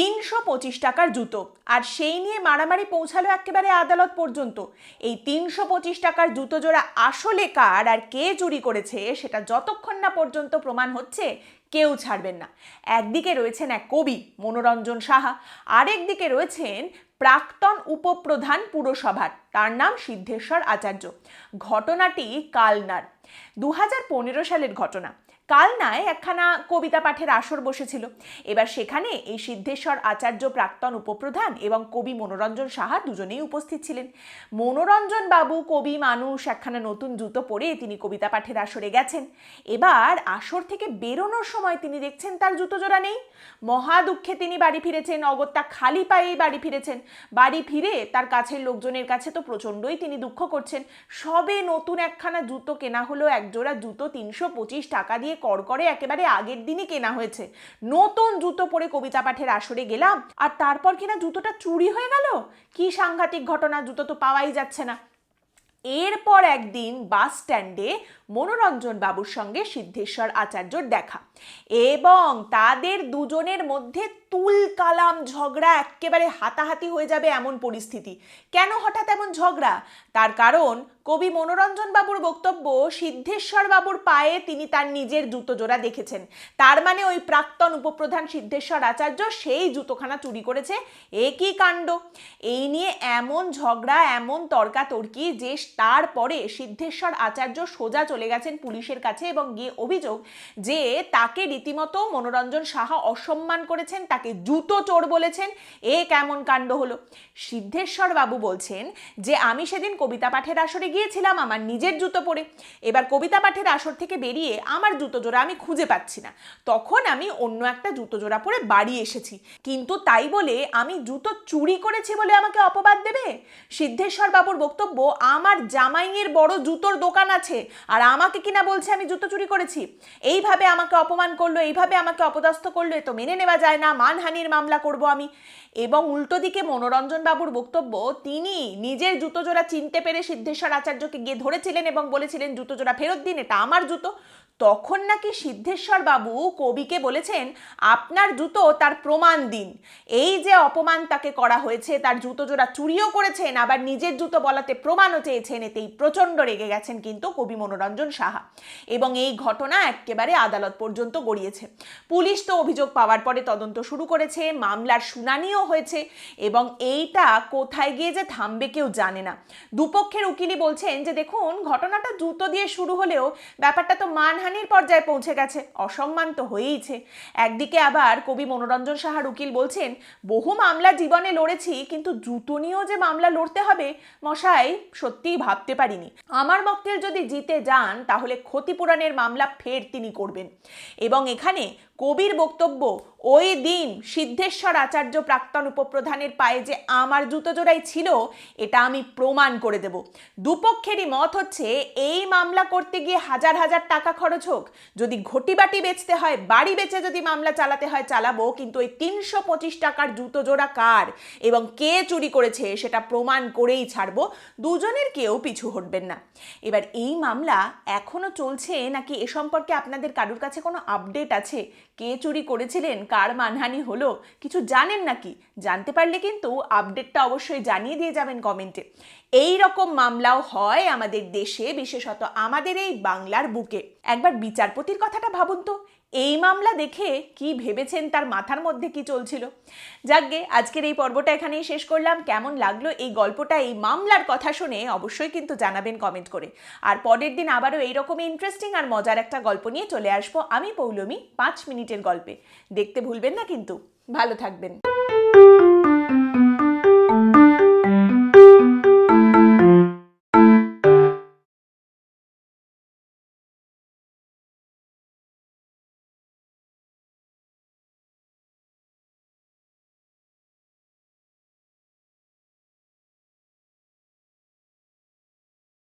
তিনশো পঁচিশ টাকার জুতো। আর সেই নিয়ে মারামারি পৌঁছালো একেবারে আদালত পর্যন্ত। এই তিনশো পঁচিশ টাকার জুতো জোড়া আসলে কার আর কে চুরি করেছে, সেটা যতক্ষণ না পর্যন্ত প্রমাণ হচ্ছে, কেউ ছাড়বেন না। একদিকে রয়েছেন এক কবি, মনোরঞ্জন সাহা। আরেকদিকে রয়েছেন প্রাক্তন উপপ্রধান পুরসভার, তার নাম সিদ্ধেশ্বর আচার্য। ঘটনাটি কালনার। দু হাজার পনেরো সালের ঘটনা। কালনায় একখানা কবিতা পাঠের আসর বসেছিল। এবার সেখানে এই সিদ্ধেশ্বর আচার্য প্রাক্তন উপপ্রধান এবং কবি মনোরঞ্জন সাহা দুজনেই উপস্থিত ছিলেন। মনোরঞ্জন বাবু, কবি, মানুষ একখানা নতুন জুতো পরে তিনি কবিতা পাঠের আসরে গেছেন। এবার আসর থেকে বেরোনোর সময় তিনি দেখছেন তার জুতো জোড়া নেই। মহা দুঃখে তিনি বাড়ি ফিরেছেন, অগত্যা খালি পায়েই বাড়ি ফিরেছেন। বাড়ি ফিরে তার কাছের লোকজনের কাছে তো প্রচণ্ডই তিনি দুঃখ করছেন। সবে নতুন একখানা জুতো কেনা হলো, একজোড়া জুতো তিনশো পঁচিশ টাকা দিয়ে করকরে একেবারে আগের দিনই কেনা হয়েছে। নতুন জুতো পরে কবিতা পাঠের আসরে গেলাম, আর তারপর কিনা জুতোটা চুরি হয়ে গেল? কি সাংঘাতিক ঘটনা, জুতো তো পাওয়াই যাচ্ছে না। এরপর একদিন বাস স্ট্যান্ডে মনোরঞ্জন বাবুর সঙ্গে সিদ্ধেশ্বর আচার্যর দেখা। এবং তাদের দুজনের মধ্যে তুল কালাম ঝগড়া একেবারে হাতাহাতি হয়ে যাবে এমন পরিস্থিতি। কেন হঠাৎ এমন ঝগড়া? তার কারণ, কবি মনোরঞ্জন বাবুর বক্তব্য সিদ্ধেশ্বর বাবুর পায়ে তিনি তার নিজের জুতো জোড়া দেখেছেন। তার মানে ওই প্রাক্তন উপপ্রধান সিদ্ধেশ্বর আচার্য সেই জুতোখানা চুরি করেছে। এ কি কাণ্ড? এই নিয়ে এমন ঝগড়া, এমন তর্কাতর্কি যে তারপরে সিদ্ধেশ্বর আচার্য সোজা চলে গেছেন পুলিশের কাছে এবং গিয়ে অভিযোগ যে তাকে রীতিমতো মনোরঞ্জন সাহা অসম্মান করেছেন, তাকে জুতো চোর বলেছেন। এ কেমন কাণ্ড হলো? সিদ্ধেশ্বর বাবু বলছেন যে, আমি সেদিন কবিতা পাঠের আসরে গিয়েছিলাম আমার নিজের জুতো পরে। এবার কবিতা পাঠের আসর থেকে বেরিয়ে আমার জুতো জোড়া আমি খুঁজে পাচ্ছি না। তখন আমি অন্য একটা জুতো জোড়া পরে বাড়ি এসেছি। কিন্তু তাই বলে আমি জুতো চুরি করেছি বলে আমাকে অপবাদ দেবে? সিদ্ধেশ্বর বাবুর বক্তব্য আমার জামাইয়ের বড় জুতোর দোকান আছে। আর আমাকে কিনা বলছে, আমি জুতো চুরি করেছি। এইভাবে আমাকে অপমান করল, এইভাবে আমাকে অপদস্থ করল, এ তো মেনে নেওয়া যায় না, মানহানির মামলা করব আমি। এবং উল্টো দিকে মনোরঞ্জন বাবুর বক্তব্য, তিনি নিজের জুতো জোড়া চিনতে পেরে সিদ্ধেশ্বর আচার্যকে গিয়ে ধরেছিলেন এবং বলেছিলেন, জুতো জোড়া ফেরত দিন, এটা আমার জুতো। তখন নাকি সিদ্ধেশ্বর বাবু কবিকে বলেছেন, আপনার জুতো তার প্রমাণ দিন। এই যে অপমান তাকে করা হয়েছে, তার জুতো জোড়া চুরিও করেছেন, আবার নিজের জুতো বলাতে প্রমাণও চেয়েছেন এতেই প্রচণ্ড রেগে গেছেন কিন্তু কবি মনোরঞ্জন সাহা। এবং এই ঘটনা একেবারে আদালত পর্যন্ত গড়িয়েছে। পুলিশ তো অভিযোগ পাওয়ার পরে তদন্ত শুরু করেছে, মামলার শুনানিও হয়েছে এবং এইটা কোথায় গিয়ে যে থামবে কেউ জানে না। দুপক্ষের উকিলই বলছেন যে, দেখুন, ঘটনাটা জুতো দিয়ে শুরু হলেও ব্যাপারটা তো মানহানির পর্যায়ে পৌঁছে গেছে, অসম্মান তো হয়েইছে। একদিকে আবার কবি মনোরঞ্জন সাহার উকিল বলছেন, বহু মামলা জীবনে লড়েছি, কিন্তু জুতো নিয়েও যে মামলা লড়তে হবে, মশাই, সত্যিই ভাবতে পারিনি। আমার মক্কেল যদি জিতে যান, তাহলে ক্ষতিপূরণের মামলা ফের তিনি করবেন। এবং এখানে কবির বক্তব্য, ওই দিন সিদ্ধেশ্বর আচার্য প্রাক্তন উপপ্রধানের পায়ে যে আমার জুতো জোড়াই ছিল, এটা আমি প্রমাণ করে দেব। দুপক্ষেরই মত হচ্ছে, এই মামলা করতে গিয়ে হাজার হাজার টাকা খরচ হোক। যদি ঘটিবাটি বেচতে হয়, বাড়ি বেচে যদি মামলা চালাতে হয়, চালাবো, কিন্তু ওই তিনশো পঁচিশ টাকার জুতো জোড়া কার? এবং কে চুরি করেছে, সেটা প্রমাণ করেই ছাড়বো। দুজনের কেউ পিছু হটবেন না। এবার এই মামলা এখনও চলছে, নাকি এ সম্পর্কে আপনাদের কারুর কাছে কোনো আপডেট আছে? কে চুরি করেছিলেন, কার মানহানি হলো, কিছু জানেন নাকি? জানতে পারলে কিন্তু আপডেটটা অবশ্যই জানিয়ে দিয়ে যাবেন কমেন্টে। এই রকম মামলাও হয় আমাদের দেশে, বিশেষত আমাদের এই বাংলার বুকে। একবার বিচারপতির কথাটা ভাবুন তো এই মামলা দেখে কি ভেবেছেন তার মাথার মধ্যে কি চলছিল? যাকগে, আজকের এই পর্বটা এখানেই শেষ করলাম। কেমন লাগল এই গল্পটা, এই মামলার কথা শুনে অবশ্যই কিন্তু জানাবেন কমেন্ট করে। আর পরের দিন আবারও এইরকমই ইন্টারেস্টিং আর মজার একটা গল্প নিয়ে চলে আসব আমি, পৌলমি, পাঁচ মিনিটের গল্পে। দেখতে ভুলবেন না কিন্তু। ভালো থাকবেন।